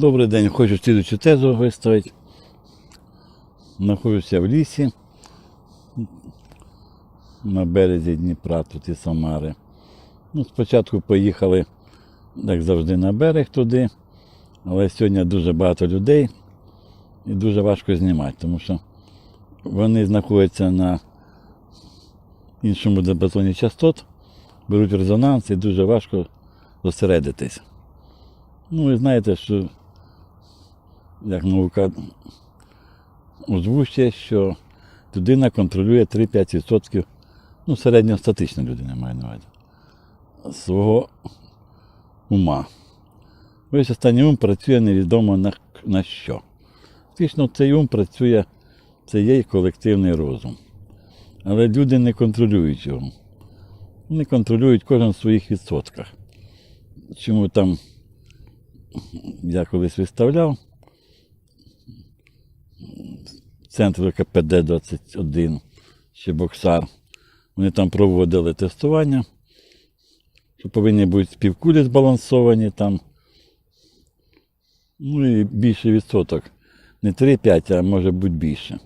Добрий день, хочу слідучу тезу виставити. Знаходжуся в лісі на березі Дніпра, тут і Самари. Ну, спочатку поїхали, як завжди, на берег туди, але сьогодні дуже багато людей і дуже важко знімати, тому що вони знаходяться на іншому діапазоні частот, беруть резонанс і дуже важко зосередитись. Ну, ви знаєте, що як наука озвучує, що людина контролює 3-5%, ну, середньостатична людина має на увазі, свого ума. Весь останній ум працює невідомо на, на що. Фактично, цей ум працює, це є колективний розум. Але люди не контролюють його. Вони контролюють кожен в своїх відсотках. Чому там я колись виставляв центр КПД 21 ще Боксар. Вони там проводили тестування, що повинні бути співкулі збалансовані там. Ну і більший відсоток. Не 3-5, а може бути більше.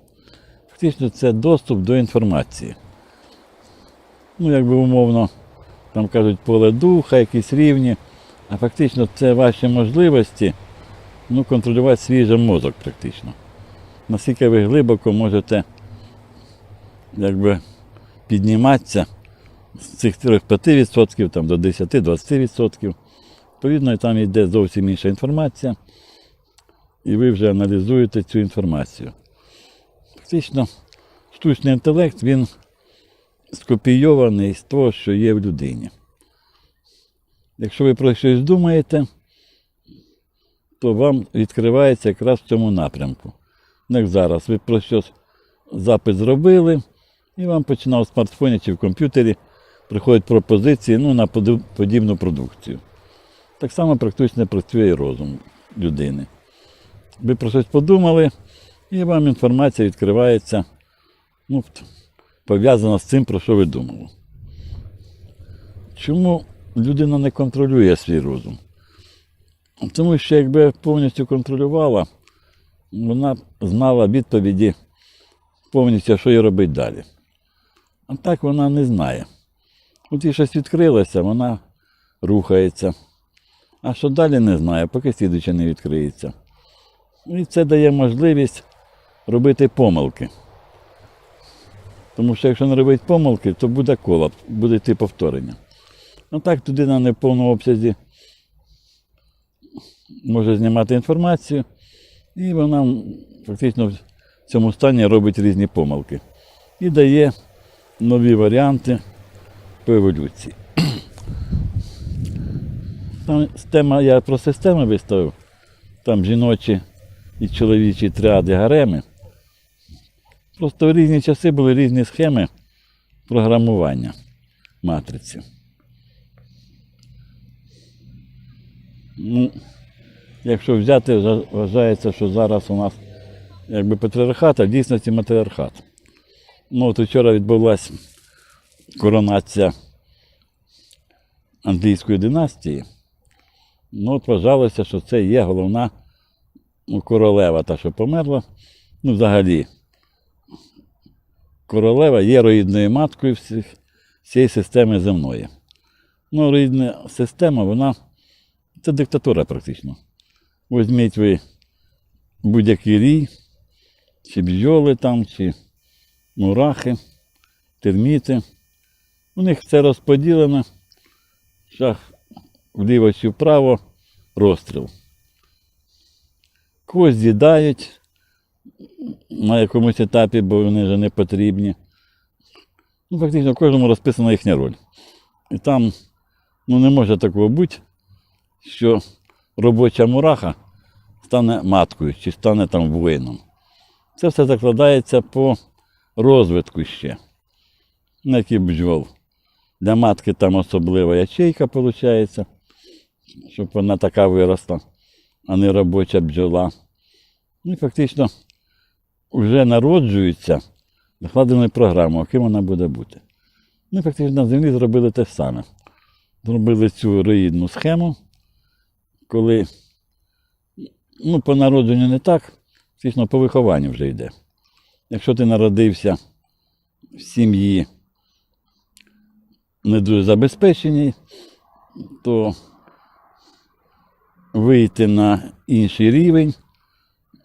Фактично це доступ до інформації. Ну, якби умовно, там кажуть поле духа, якісь рівні, а фактично це ваші можливості ну, контролювати свій мозок практично. Наскільки ви глибоко можете якби, підніматися з цих 3-5% там, до 10-20%. Відповідно, там йде зовсім інша інформація, і ви вже аналізуєте цю інформацію. Фактично, штучний інтелект він скопійований з того, що є в людині. Якщо ви про щось думаєте, то вам відкривається якраз в цьому напрямку. Ну, Як зараз, ви про щось запис зробили, і вам починав в смартфоні чи в комп'ютері приходять пропозиції ну, на подібну продукцію. Так само практично працює і розум людини. Ви про щось подумали, і вам інформація відкривається, ну, пов'язана з цим, про що ви думали. Чому людина не контролює свій розум? Тому що якби повністю контролювала, вона знала відповіді повністю, що їй робити далі. А так вона не знає. От їй щось відкрилося, вона рухається. А що далі не знає, поки слідуче не відкриється. І це дає можливість робити помилки. Тому що якщо не робити помилки, то буде колапс, буде йти повторення. А так людина не в повному обсязі може знімати інформацію, і вона фактично в цьому стані робить різні помилки. І дає нові варіанти по еволюції. Там тема, я про системи виставив, там жіночі і чоловічі тріади гареми. Просто в різні часи були різні схеми програмування матриці. Ну, якщо взяти, вважається, що зараз у нас якби патріархат, а в дійсності матріархат. Ну, от вчора відбулася коронація англійської династії. Ну, от вважалося, що це є головна ну, королева, та, що померла. Ну, взагалі, королева є роїдною маткою всіх, всієї системи земної. Ну, роїдна система, вона це диктатура практично. Візьміть ви будь-який рій, чи бджоли там, чи мурахи, терміти. У них все розподілено. Шах вліво чи вправо, розстріл. Когось з'їдають на якомусь етапі, бо вони вже не потрібні. Ну, фактично, кожному розписана їхня роль. І там ну, не може такого бути, що робоча мураха стане маткою чи стане там воїном. Це все закладається по розвитку ще. На які бджол. Для матки там особлива ячейка виходить, щоб вона така виросла, а не робоча бджола. Ну і фактично вже народжується закладеною програмою, яким вона буде бути. Ну і фактично на землі зробили те саме. Зробили цю роїдну схему, коли Ну, по народженню не так, фактично по вихованню вже йде. Якщо ти народився в сім'ї не дуже забезпеченій, то вийти на інший рівень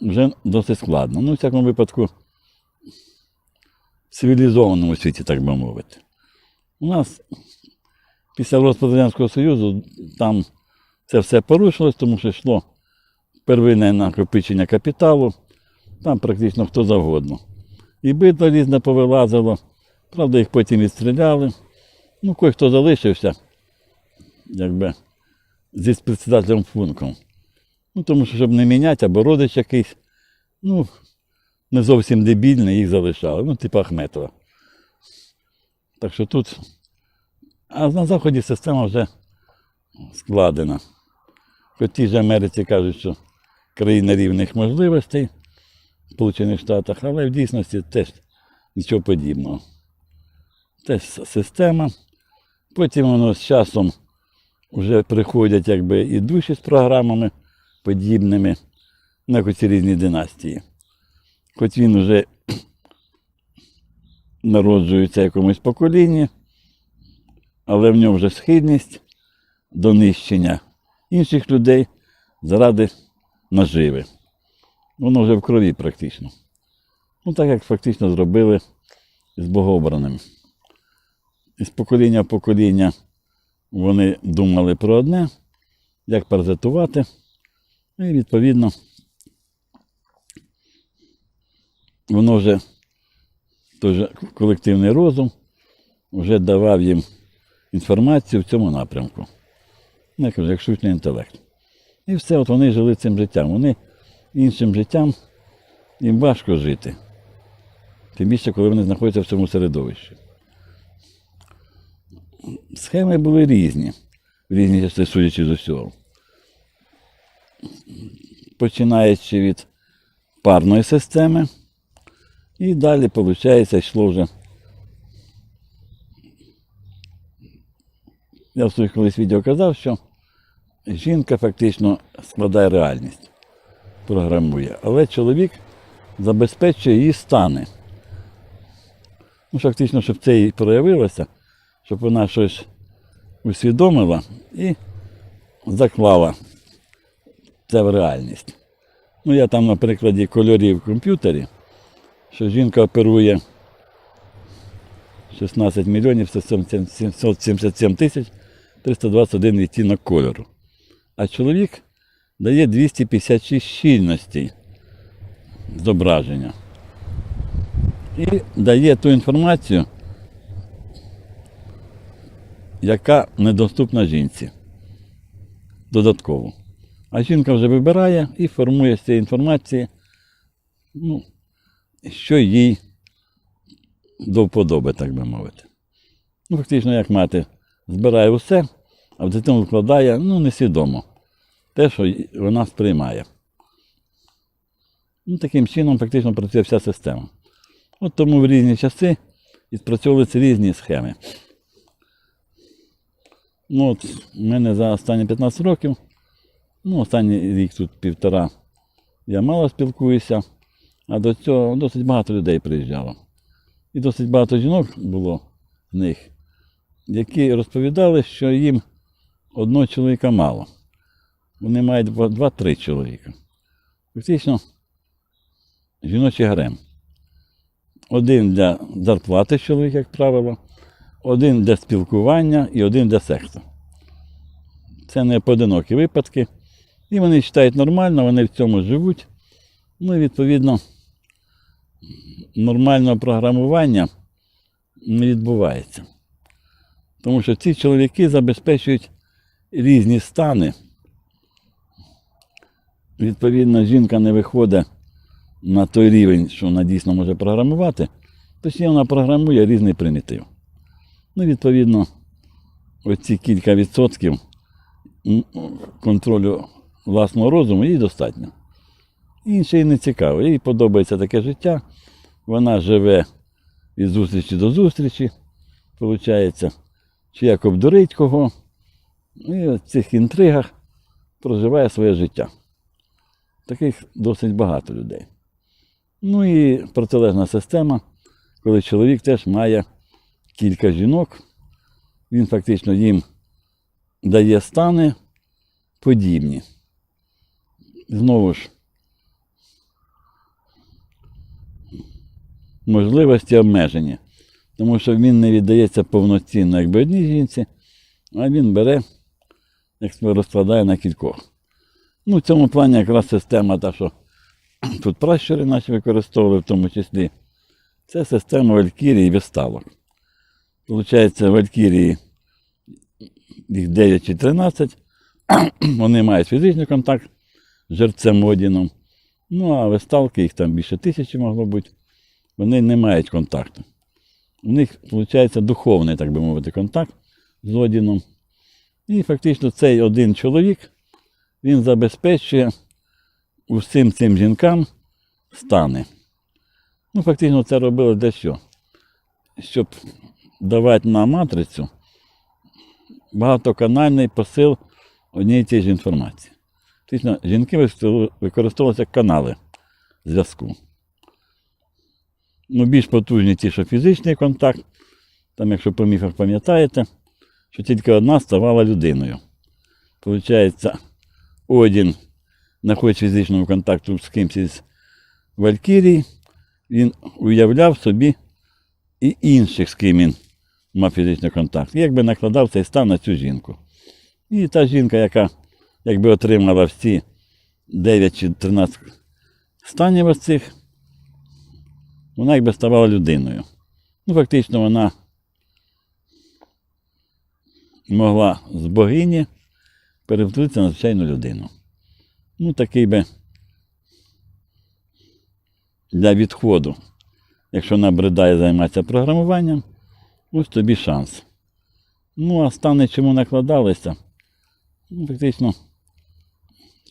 вже досить складно. Ну, в всякому випадку, в цивілізованому світі, так би мовити. У нас після розпаду Радянського Союзу там це все порушилось, тому що йшло первинне накопичення капіталу, там практично хто завгодно. І бидло різне повилазило, правда, їх потім відстріляли. Ну, кой-хто залишився, якби, зі председателем функом. Ну, тому що, щоб не міняти, або родич якийсь, ну, не зовсім дебільний, їх залишали. Ну, типу Ахметова. Так що тут. А на Заході система вже складена. Хоч ті ж Америці кажуть, що країна рівних можливостей в Сполучених Штатах, але в дійсності теж нічого подібного. Теж система. Потім воно з часом вже приходять якби і душі з програмами подібними, як оці різні династії. Хоч він вже народжується в якомусь поколінні, але в нього вже схильність до нищення інших людей заради наживи. Воно вже в крові практично. Ну, так як фактично зробили з богообраним. Із покоління в покоління вони думали про одне, як паразитувати. І відповідно воно вже той же колективний розум вже давав їм інформацію в цьому напрямку. Ну, Я кажу, як штучний інтелект. І все, от вони жили цим життям. Вони іншим життям їм важко жити. Тим більше, коли вони знаходяться в цьому середовищі. Схеми були різні, різні часи, судячи з усього. Починаючи від парної системи, і далі, виходить, йшло вже. Я в своїх колись відео казав, що жінка фактично складає реальність, програмує, але чоловік забезпечує її стани. Ну, фактично, щоб це і проявилося, щоб вона щось усвідомила і заклала це в реальність. Ну, я там на прикладі кольорів в комп'ютері, що жінка оперує 16 мільйонів 777 тисяч 321 відтінок кольору. А чоловік дає 256 щільностей зображення. І дає ту інформацію, яка недоступна жінці. Додатково. А жінка вже вибирає і формує з цієї інформації, ну, що їй до вподоби, так би мовити. Ну, фактично, як мати збирає усе, а в дитину вкладає ну, несвідомо те, що вона сприймає. Ну, таким чином фактично працює вся система. От тому в різні часи відпрацьовуються різні схеми. Ну, от у мене за останні 15 років, ну, останній рік тут півтора, я мало спілкуюся, а до цього досить багато людей приїжджало. І досить багато жінок було з них, які розповідали, що їм одного чоловіка мало. Вони мають два- два-три чоловіка. Фактично, жіночий гарем. Один для зарплати чоловік, як правило, один для спілкування і один для сексу. Це не поодинокі випадки. І вони вважають нормально, вони в цьому живуть. Ну і відповідно нормального програмування не відбувається. Тому що ці чоловіки забезпечують різні стани. Відповідно, жінка не виходить на той рівень, що вона дійсно може програмувати, тоді вона програмує різний примітив. Ну, відповідно, оці кілька відсотків контролю власного розуму їй достатньо. Інше їй не цікаво. Їй подобається таке життя. Вона живе від зустрічі до зустрічі, виходить, чи як обдурить кого. І в цих інтригах проживає своє життя. Таких досить багато людей. Ну і протилежна система, коли чоловік теж має кілька жінок, він фактично їм дає стани подібні. Знову ж, можливості обмежені, тому що він не віддається повноцінно якби одній жінці, а він бере, як розкладає на кількох. Ну, в цьому плані якраз система та, що тут пращури наші використовували в тому числі, це система Валькірії і Весталок. Получається, Валькірії їх 9 чи 13, вони мають фізичний контакт з жерцем Одіном. Ну, а весталки, їх там більше тисячі могло бути, вони не мають контакту. У них, виходить, духовний, так би мовити, контакт з Одіном. І фактично цей один чоловік він забезпечує усім цим жінкам стани. Ну, фактично, це робили для що? Щоб давати на матрицю багатоканальний посил однієї тієї ж інформації. Фактично, жінки використову- використовувалися канали зв'язку. Ну, більш потужні ті, що фізичний контакт. Там, якщо по міфах пам'ятаєте, що тільки одна ставала людиною. Получається, Одін знаходить фізичного контакту з кимось із Валькірій, він уявляв собі і інших, з ким він мав фізичний контакт. І якби накладав цей стан на цю жінку. І та жінка, яка якби отримала всі 9 чи 13 станів оцих, вона якби ставала людиною. Ну, фактично, вона могла з богині перевтулитися на звичайну людину. Ну, такий би для відходу, якщо набридає займатися програмуванням, ось тобі шанс. Ну, а стани чому накладалися? Ну, фактично,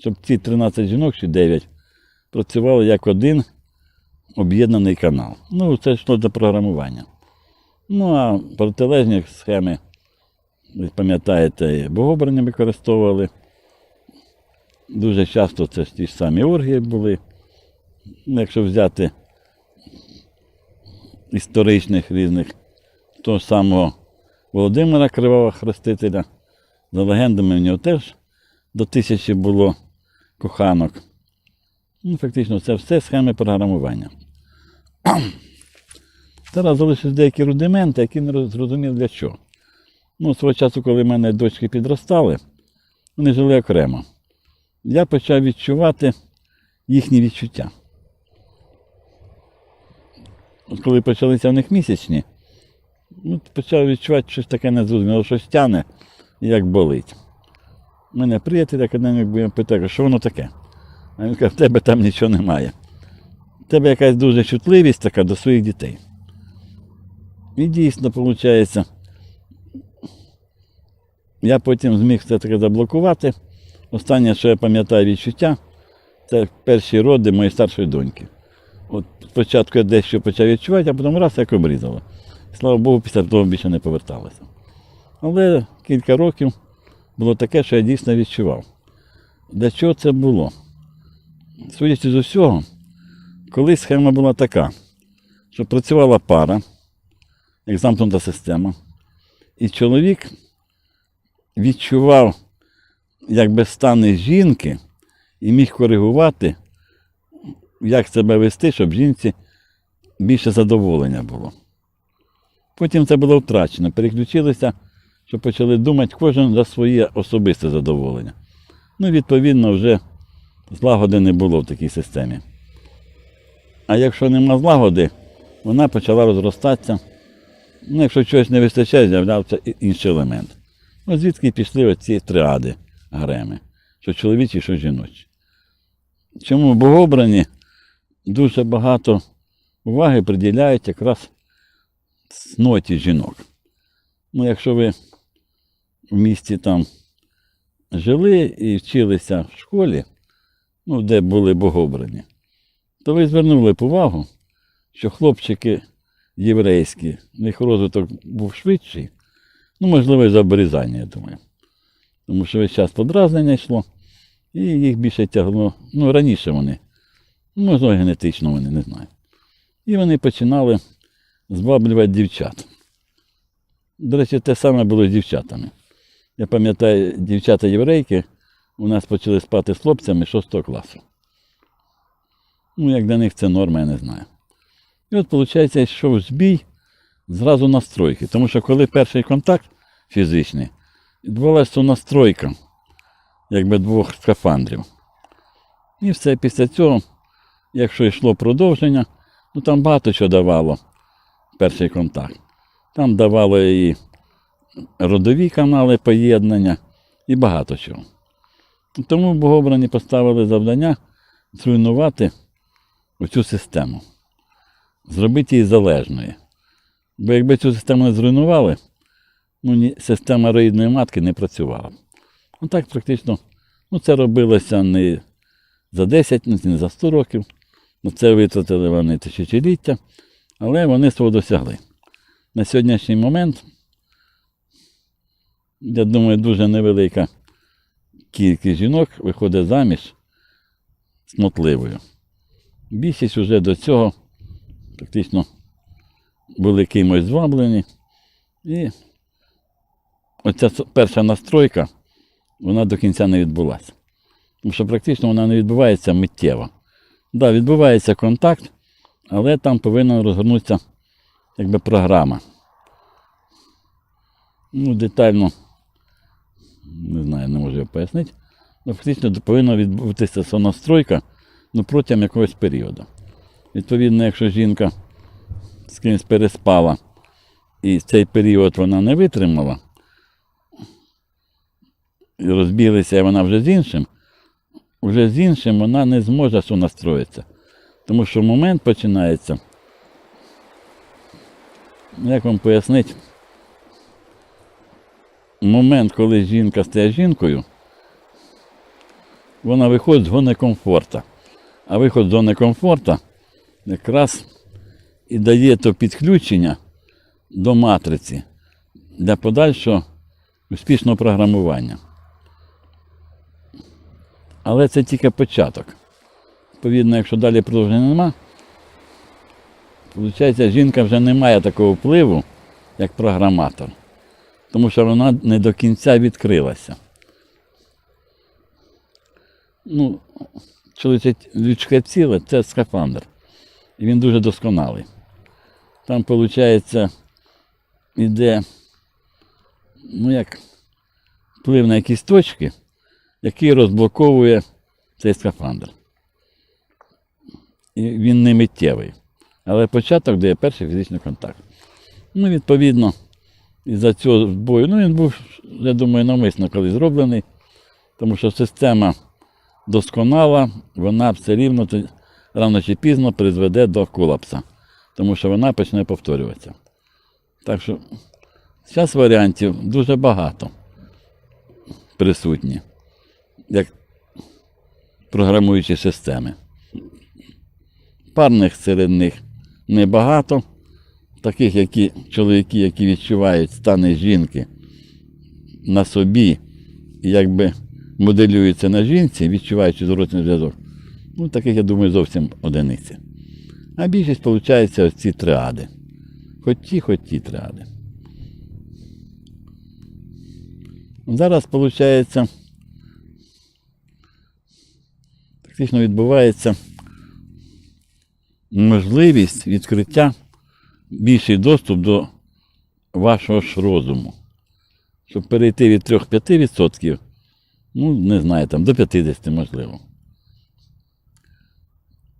щоб ці 13 жінок чи 9 працювали як один об'єднаний канал. Ну, це йшло до програмування. Ну, а протилежні схеми, ви пам'ятаєте, богобрання використовували. Дуже часто це ті ж самі оргії були. Ну, Якщо взяти історичних різних, того самого Володимира Кривого Хрестителя, за легендами в нього теж до тисячі було коханок. Ну, фактично, це все схеми програмування. Зараз залишились деякі рудименти, які не роз- зрозумів для чого. Ну, свого часу, коли в мене дочки підростали, вони жили окремо. Я почав відчувати їхні відчуття. От коли почалися в них місячні, ну, почав відчувати щось таке незрозуміло, щось тяне як болить. У мене приятель академік був питає, що воно таке? А він каже, в тебе там нічого немає. В тебе якась дуже чутливість така до своїх дітей. І дійсно, виходить, я потім зміг це таки заблокувати. Останнє, що я пам'ятаю відчуття, це перші роди моєї старшої доньки. От спочатку я дещо почав відчувати, а потім раз як обрізало. Слава Богу, після того більше не поверталося. Але кілька років було таке, що я дійсно відчував. Для чого це було? Судячи з усього, колись схема була така, що працювала пара, як замкнута система, і чоловік відчував якби стани жінки і міг коригувати, як себе вести, щоб жінці більше задоволення було. Потім це було втрачено. Переключилися, що почали думати кожен за своє особисте задоволення. Ну, відповідно, вже злагоди не було в такій системі. А якщо нема злагоди, вона почала розростатися. Ну, якщо чогось не вистачає, з'являвся інший елемент. Ну, звідки пішли оці триади греми, що чоловічі, що жіночі. Чому богобрані дуже багато уваги приділяють якраз цноті жінок. Ну, якщо ви в місті там жили і вчилися в школі, ну, де були богобрані, то ви звернули б увагу, що хлопчики єврейські, в них розвиток був швидший, ну, можливо, і за обрізання, я думаю. Тому що весь час подразнення йшло. І їх більше тягло, ну, раніше вони. Можливо, генетично вони, не знаю. І вони починали зваблювати дівчат. До речі, те саме було з дівчатами. Я пам'ятаю, дівчата-єврейки у нас почали спати з хлопцями 6 класу. Ну, як для них це норма, я не знаю. І от, виходить, йшов збій зразу настройки. Тому що коли перший контакт фізичний, відбувалася настройка якби двох скафандрів. І все після цього, якщо йшло продовження, ну там багато чого давало перший контакт. Там давало і родові канали поєднання, і багато чого. Тому богобрані поставили завдання зруйнувати оцю систему, зробити її залежною. Бо якби цю систему не зруйнували, ну, ні, система роїдної матки не працювала. Ну так практично ну, це робилося не за 10, не за 100 років. Ну, це витратили вони тисячоліття, але вони свого досягли. На сьогоднішній момент, я думаю, дуже невелика кількість жінок виходить заміж смотливою. Більшість вже до цього практично були кимось зваблені. І оця перша настройка, вона до кінця не відбулася. Тому що практично вона не відбувається миттєво. Так, да, відбувається контакт, але там повинна розгорнутися якби програма. Ну, детально, не знаю, не можу я пояснити. Ну, фактично повинна відбутися сонастройка ну, протягом якогось періоду. Відповідно, якщо жінка з кимось переспала і цей період вона не витримала, і розбіглися, вона вже з іншим, вже з іншим вона не зможе сонастроїтися. Тому що момент починається. Як вам пояснити? Момент, коли жінка стає жінкою, вона виходить з зони комфорту. А виход з зони комфорту якраз і дає то підключення до матриці для подальшого успішного програмування. Але це тільки початок. Відповідно, якщо далі продовження нема, виходить, жінка вже не має такого впливу, як програматор. Тому що вона не до кінця відкрилася. Ну, чоловіче ціле це скафандр. І він дуже досконалий. Там, виходить, іде, ну як, вплив на якісь точки, який розблоковує цей скафандр. І він не миттєвий. Але початок дає перший фізичний контакт. Ну, відповідно, із-за цього бою, ну він був, я думаю, навмисно коли зроблений, тому що система досконала, вона все рівно рано чи пізно призведе до колапса, тому що вона почне повторюватися. Так що зараз варіантів дуже багато присутні, як програмуючі системи. Парних серед них небагато, таких, які чоловіки, які відчувають стани жінки на собі, якби моделюються на жінці, відчуваючи зворотний зв'язок. Ну, таких, я думаю, зовсім одиниці. А більшість, виходить, ось ці триади. Хоч ті, хоч ті триади. Зараз, виходить, фактично відбувається можливість відкриття, більший доступ до вашого ж розуму. Щоб перейти від 3-5%, ну, не знаю, там до 50% можливо.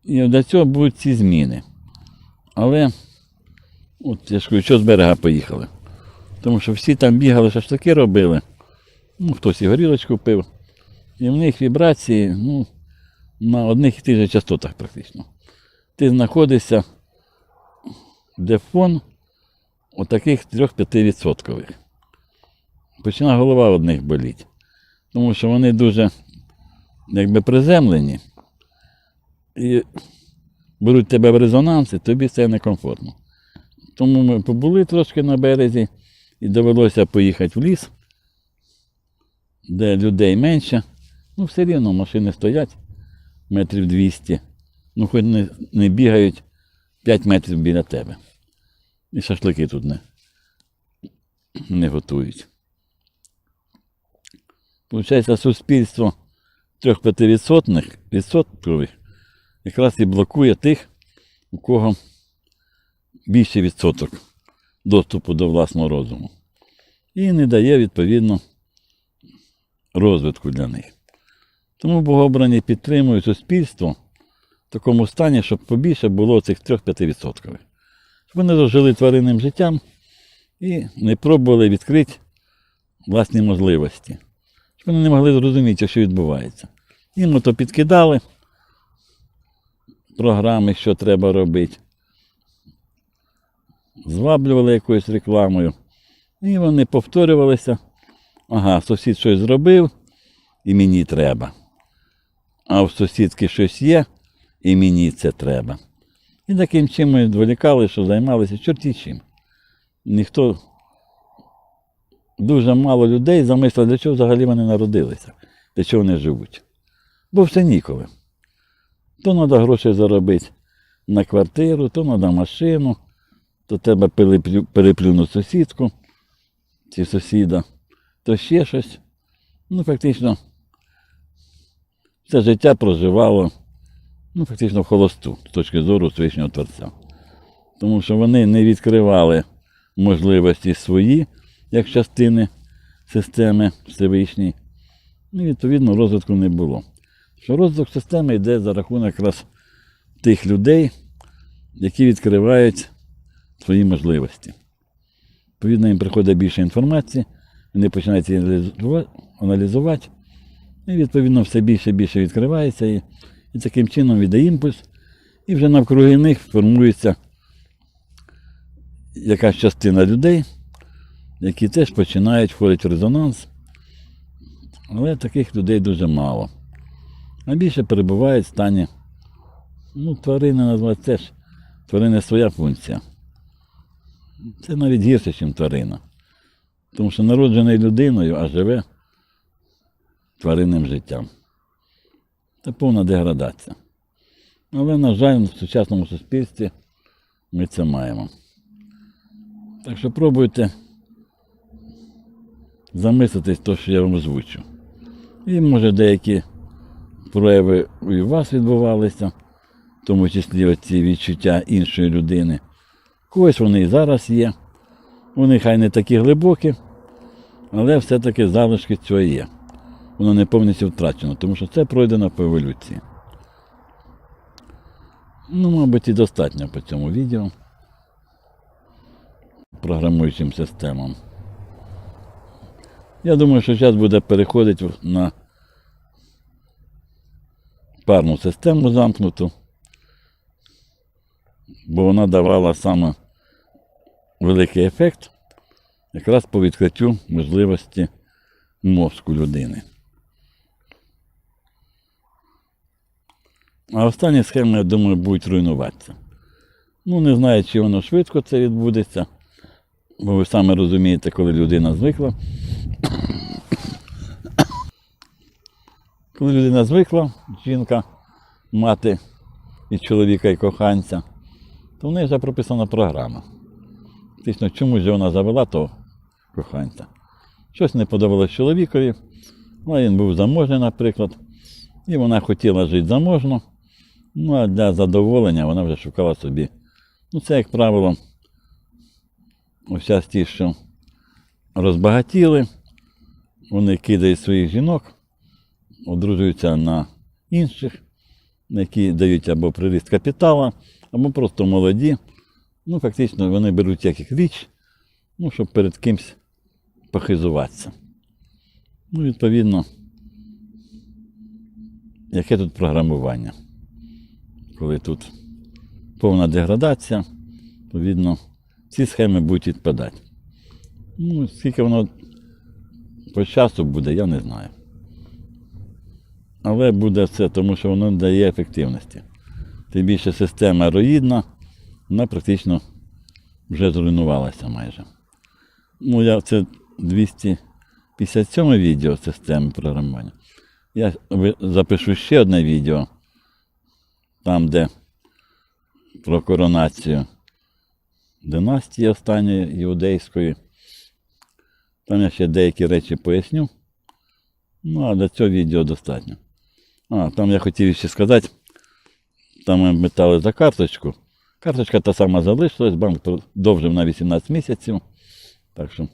І для цього будуть ці зміни. Але, от я ж кажу, що з берега поїхали. Тому що всі там бігали, шашлики робили. Ну, хтось і горілочку пив. І в них вібрації ну, на одних і тих же частотах практично. Ти знаходишся, де фон отаких 3-5%. Починає голова одних боліти. Тому що вони дуже якби приземлені і беруть тебе в резонанс, тобі це некомфортно. Тому ми побули трошки на березі і довелося поїхати в ліс, де людей менше, Ну, все рівно машини стоять метрів 200. Ну, хоч не, не бігають 5 метрів біля тебе. І шашлики тут не, не готують. Получається, суспільство 3-5% відсоткових якраз і блокує тих, у кого більший відсоток доступу до власного розуму. І не дає, відповідно, розвитку для них. Тому богообрані підтримують суспільство в такому стані, щоб побільше було цих 3-5%. Щоб вони дожили тваринним життям і не пробували відкрити власні можливості. Щоб вони не могли зрозуміти, що відбувається. Їм то підкидали програми, що треба робити. Зваблювали якоюсь рекламою. І вони повторювалися. Ага, сусід щось зробив, і мені треба. А в сусідки щось є, і мені це треба. І таким чином ми відволікали, що займалися чорті чим. Ніхто, дуже мало людей замислив, для чого взагалі вони народилися, для чого вони живуть. Бо все ніколи. То треба гроші заробити на квартиру, то треба машину, то треба переплюнути сусідку чи сусіда, то ще щось. Ну, фактично, все життя проживало, ну, фактично в холосту, з точки зору Всевишнього Творця. Тому що вони не відкривали можливості свої, як частини системи Всевишній. Ну, відповідно, розвитку не було. Що розвиток системи йде за рахунок якраз тих людей, які відкривають свої можливості. Відповідно, їм приходить більше інформації, вони починають її аналізувати, і відповідно все більше і більше відкривається, і, і таким чином йде імпульс, і вже навкруги них формується якась частина людей, які теж починають входити в резонанс. Але таких людей дуже мало. А більше перебувають в стані. Ну, тварини назвати теж. Тварини своя функція. Це навіть гірше, ніж тварина. Тому що народжений людиною, а живе тваринним життям. Це повна деградація. Але, на жаль, в сучасному суспільстві ми це маємо. Так що пробуйте замислитись то, що я вам озвучу. І може деякі прояви і у вас відбувалися, в тому числі оці відчуття іншої людини. Когось вони і зараз є. Вони хай не такі глибокі, але все-таки залишки цього є. Воно не повністю втрачено, тому що це пройдено по еволюції. Ну, мабуть, і достатньо по цьому відео. Програмуючим системам. Я думаю, що зараз буде переходити на парну систему замкнуту, бо вона давала саме великий ефект якраз по відкриттю можливості мозку людини. А останні схеми, я думаю, будуть руйнуватися. Ну, не знаю, чи воно швидко це відбудеться, бо ви самі розумієте, коли людина звикла. Коли людина звикла, жінка, мати і чоловіка, і коханця, то в неї вже прописана програма. Чому ж вона завела того коханця? Щось не подобалось чоловікові, ну, він був заможний, наприклад, і вона хотіла жити заможно, ну а для задоволення вона вже шукала собі. Ну, це, як правило, ось ті, що розбагатіли, вони кидають своїх жінок, одружуються на інших, які дають або приріст капітала, або просто молоді. Ну, фактично, вони беруть як їх річ, ну, щоб перед кимсь похизуватися. Ну, відповідно, яке тут програмування? Коли тут повна деградація, відповідно, ці схеми будуть відпадати. Ну, скільки воно по часу буде, я не знаю. Але буде все, тому що воно дає ефективності. Тим більше система роїдна, вона практично вже зруйнувалася майже. Ну, я це 257 відео системи програмування. Я запишу ще одне відео, там, де про коронацію династії останньої іудейської. Там я ще деякі речі поясню. Ну, а для цього відео достатньо. А, там я хотів ще сказати, там ми питали за карточку. Карточка та сама залишилась, банк продовжив на 18 місяців. Так що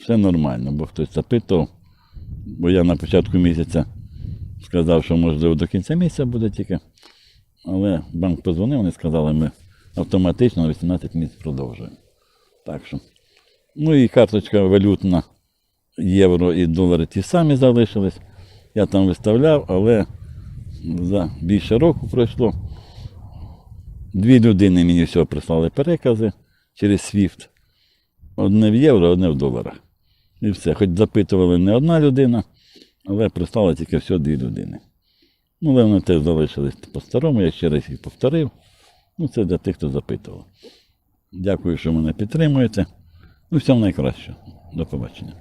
все нормально, бо хтось запитував. Бо я на початку місяця сказав, що можливо до кінця місяця буде тільки. Але банк позвонив, вони сказали, ми автоматично на 18 місяців продовжуємо. Так що. Ну і карточка валютна, євро і долари ті самі залишились. Я там виставляв, але за більше року пройшло. Дві людини мені всього прислали перекази через SWIFT. Одне в євро, одне в доларах. І все. Хоч запитували не одна людина, але прислали тільки все дві людини. Ну, але вони теж залишились по-старому, я ще раз їх повторив. Ну, це для тих, хто запитував. Дякую, що мене підтримуєте. Ну, всього найкращого. До побачення.